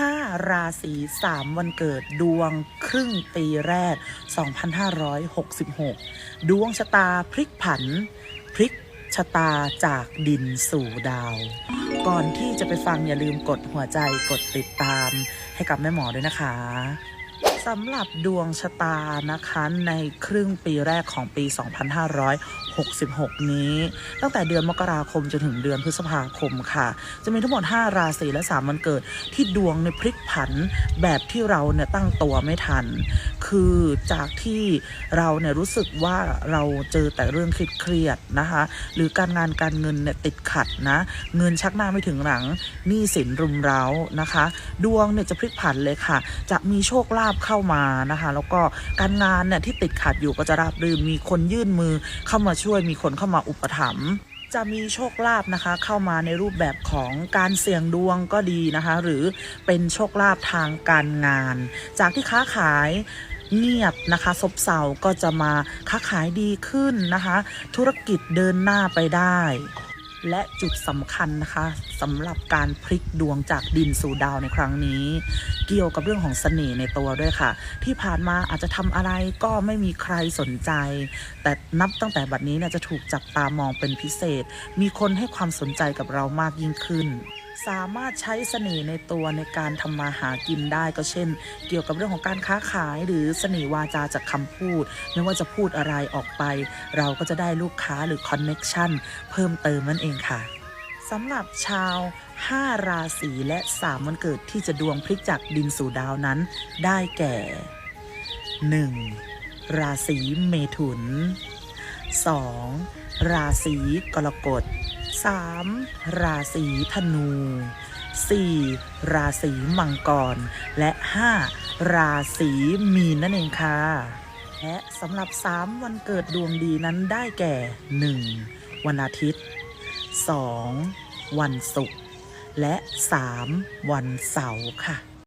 5 ราศี 3 วันเกิดดวงครึ่งปีแรก 2566 ดวงชะตาพลิกผัน พลิกชะตาจากดินสู่ดาว ก่อนที่จะไปฟังอย่าลืมกดหัวใจกดติดตามให้กับแม่หมอด้วยนะคะ สำหรับดวงชะตานะคะในครึ่งปีแรกของปี 2566 นี้ ตั้งแต่เดือนมกราคมจนถึงเดือนพฤษภาคมค่ะ จะมีทั้งหมด 5 ราศีและ 3 วันเกิดที่ดวงในพลิกผันแบบที่เราเนี่ยตั้งตัวไม่ทัน คือจากที่เราเนี่ยรู้สึกว่าเราเจอแต่เรื่องเครียดนะคะ หรือการงานการเงินเนี่ยติดขัดนะ เงินชักหน้าไม่ถึงหลังหนี้สินรุมเร้านะคะ ดวงเนี่ยจะพลิกผันเลยค่ะ จะมีโชคลาภเข้า้ามานะคะ แล้วก็การงานเนี่ยที่ติดขัดอยู่ก็จะราบรื่นมีคนยื่นมือเข้ามาช่วยมีคนเข้ามาอุปถัมภ์จะมีโชคลาภนะคะ เข้ามาในรูปแบบของการเสี่ยงดวงก็ดีนะคะ หรือเป็นโชคลาภทางการงาน จากที่ค้าขายเงียบนะคะซบเซาก็จะมาค้าขายดีขึ้นนะคะ ธุรกิจเดินหน้าไปได้ และจุดสำคัญนะคะสำหรับการพลิกดวงจากดินสู่ดาวในครั้งนี้ เกี่ยวกับเรื่องของเสน่ห์ในตัวด้วยค่ะ ที่ผ่านมาอาจจะทำอะไรก็ไม่มีใครสนใจ แต่นับตั้งแต่บัดนี้เนี่ยจะถูกจับตามองเป็นพิเศษ มีคนให้ความสนใจกับเรามากยิ่งขึ้น สามารถใช้เสน่ห์ในตัวในการทำมาหากินได้ก็เช่น เกี่ยวกับเรื่องของการค้าขายหรือเสน่ห์วาจาจากคำพูด ไม่ว่าจะพูดอะไรออกไป เราก็จะได้ลูกค้าหรือคอนเน็กชันเพิ่มเติมนั่นเองค่ะสำหรับชาว 5 ราศีและ 3 วันเกิดที่จะดวงพลิกจากดินสู่ดาวนั้น ได้แก่ 1. ราศีเมถุน 2. ราศีกรกฎ 3. ราศีธนู 4. ราศีมังกร และ 5. ราศีมีนนั่นเองค่ะ และสำหรับ 3 วันเกิดดวงดีนั้นได้แก่ 1. วันอาทิตย์ 2. วันศุกร์และ 3. วันเสาร์ค่ะ